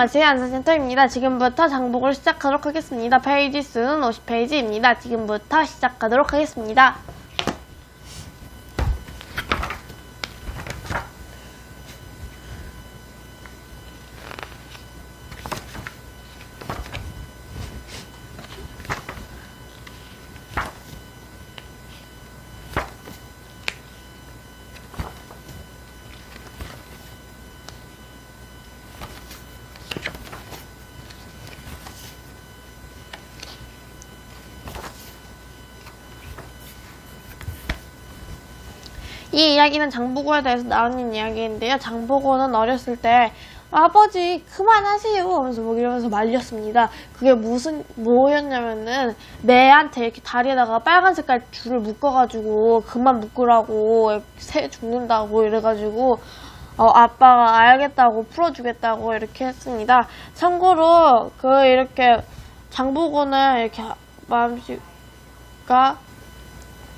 안녕하세요. 안산센터입니다. 지금부터 장복을 시작하도록 하겠습니다. 페이지 수는 50페이지입니다. 지금부터 시작하도록 하겠습니다. 이 이야기는 장보고에 대해서 나오는 이야기인데요. 장보고는 어렸을 때 아버지 그만하세요 하면서 뭐 이러면서 말렸습니다. 그게 무슨 뭐였냐면은 매한테 이렇게 다리에다가 빨간 색깔 줄을 묶어가지고 그만 묶으라고 새 죽는다고 이래가지고 어, 아빠가 알겠다고 풀어주겠다고 이렇게 했습니다. 참고로 그 이렇게 장보고는 이렇게 마음씨가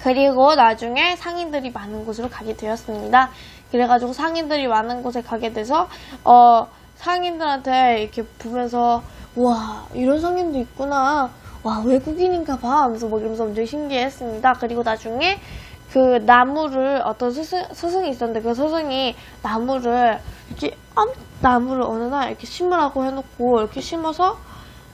그리고 나중에 상인들이 많은 곳으로 가게 되었습니다. 그래가지고 상인들이 많은 곳에 가게 돼서 어 상인들한테 이렇게 보면서 와 이런 상인도 있구나 와 외국인인가 봐 하면서 뭐 이러면서 엄청 신기했습니다. 그리고 나중에 그 나무를 어떤 스승, 스승이 있었는데 그 스승이 나무를 이렇게 엄 나무를 어느 날 이렇게 심으라고 해놓고 이렇게 심어서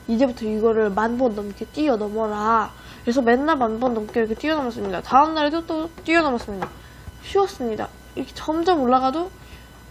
이제부터 이거를 만 번 넘게 뛰어 넘어라. 그래서 맨날 만 번 넘게 이렇게 뛰어넘었습니다. 다음날에도 또 뛰어넘었습니다. 쉬웠습니다. 이렇게 점점 올라가도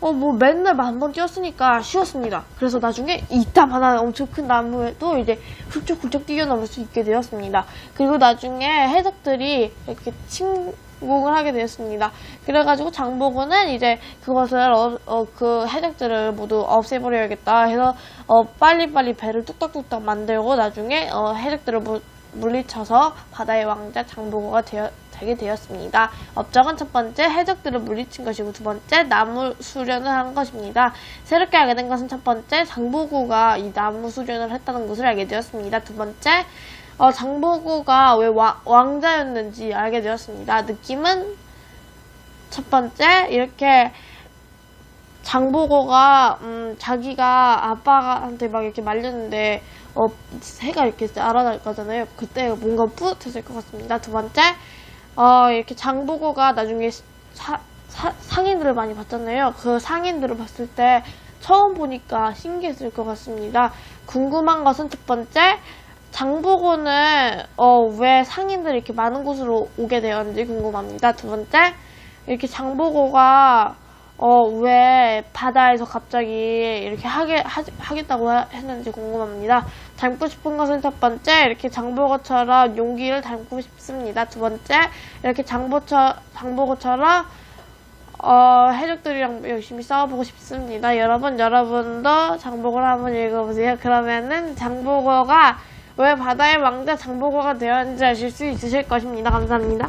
어 뭐 맨날 만 번 뛰었으니까 쉬웠습니다. 그래서 나중에 이따 하나 엄청 큰 나무에도 이제 훌쩍훌쩍 뛰어넘을 수 있게 되었습니다. 그리고 나중에 해적들이 이렇게 침 공을 하게 되었습니다. 그래가지고 장보고는 이제 그것을 어, 어, 그 해적들을 모두 없애버려야겠다 해서 어, 빨리빨리 배를 뚝딱뚝딱 만들고 나중에 어, 해적들을 무- 물리쳐서 바다의 왕자 장보고가 되어, 되게 되었습니다. 업적은 첫 번째 해적들을 물리친 것이고 두 번째 나무 수련을 한 것입니다. 새롭게 알게 된 것은 첫 번째 장보고가 이 나무 수련을 했다는 것을 알게 되었습니다. 두 번째 어, 장보고가 왜 와- 왕자였는지 알게 되었습니다. 느낌은 첫 번째 이렇게 장보고가 음, 자기가 아빠한테 막 이렇게 말렸는데 어, 새가 이렇게 날아날 거잖아요. 그때 뭔가 뿌듯했을 것 같습니다. 두 번째 어, 이렇게 장보고가 나중에 사- 사- 상인들을 많이 봤잖아요. 그 상인들을 봤을 때 처음 보니까 신기했을 것 같습니다. 궁금한 것은 첫 번째 장보고는 어, 왜 상인들이 이렇게 많은 곳으로 오게 되었는지 궁금합니다. 두 번째 이렇게 장보고가 어, 왜 바다에서 갑자기 이렇게 하게, 하, 하겠다고 하- 했는지 궁금합니다. 닮고 싶은 것은 첫 번째, 이렇게 장보고처럼 용기를 닮고 싶습니다. 두 번째, 이렇게 장보처, 장보고처럼, 어, 해적들이랑 열심히 싸워보고 싶습니다. 여러분, 여러분도 장보고를 한번 읽어보세요. 그러면은 장보고가 왜 바다의 왕자 장보고가 되었는지 아실 수 있으실 것입니다. 감사합니다.